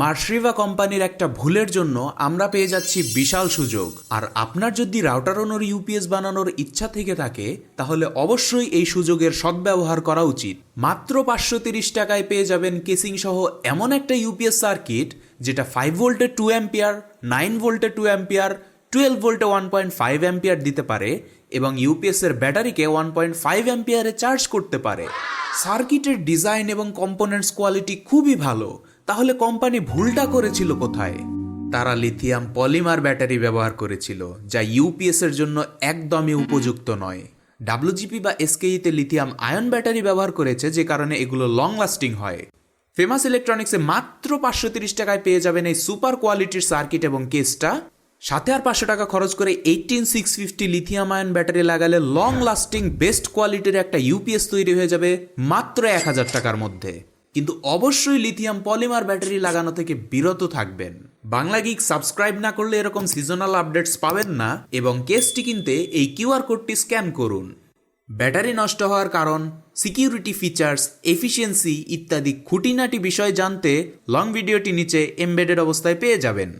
মার্শরিভা কোম্পানির একটা ভুলের জন্য আমরা পেয়ে যাচ্ছি বিশাল সুযোগ। আর আপনার যদি রাউটার ওনর ইউপিএস বানানোর ইচ্ছা থেকে থাকে, তাহলে অবশ্যই এই সুযোগের সদ্ব্যবহার করা উচিত। মাত্র পাঁচশো তিরিশ টাকায় পেয়ে যাবেন কেসিং সহ এমন একটা ইউপিএস সার্কিট, যেটা ফাইভ ভোল্টে টু অ্যাম্পিয়ার নাইন ভোল্টে টু অ্যাম্পিয়ার টুয়েলভ ভোল্টে ওয়ান পয়েন্ট ফাইভ অ্যাম্পিয়ার দিতে পারে এবং ইউপিএস এর ব্যাটারিকে ওয়ান পয়েন্ট ফাইভ অ্যাম্পিয়ারে চার্জ করতে পারে। সার্কিটের ডিজাইন এবং কম্পোনেন্টস কোয়ালিটি খুবই ভালো। তাহলে কোম্পানি ভুলটা করেছিল কোথায়? তারা লিথিয়াম পলিমার ব্যাটারি ব্যবহার করেছিল, যা ইউপিএস এর জন্য একদমই উপযুক্ত নয়। ডাব্লুজিপি বা এসকেইতে লিথিয়াম আয়ন ব্যাটারি ব্যবহার করেছে, যে কারণে এগুলো লং লাস্টিং হয়। ফেমাস ইলেকট্রনিক্সে মাত্র পাঁচশো তিরিশ টাকায় পেয়ে যাবেন এই সুপার কোয়ালিটির সার্কিট এবং কেসটা সাথে আর পাঁচশো টাকা খরচ করে eighteen six fifty lithium ion battery লাগালে লং লাস্টিং বেস্ট কোয়ালিটির একটা ইউপিএস তৈরি হয়ে যাবে মাত্র এক হাজার টাকার মধ্যে। কিন্তু অবশ্যই লিথিয়াম পলিমার ব্যাটারি লাগানো থেকে বিরত থাকবেন। বাংলা গিক সাবস্ক্রাইব না করলে এরকম সিজনাল আপডেটস পাবেন না এবং কেসটি কিনতে এই কিউআর কোডটি স্ক্যান করুন। ব্যাটারি নষ্ট হওয়ার কারণ সিকিউরিটি ফিচার্স এফিসিয়েন্সি ইত্যাদি খুঁটিনাটি বিষয় জানতে লং ভিডিওটি নিচে এমবেডেড অবস্থায় পেয়ে যাবেন।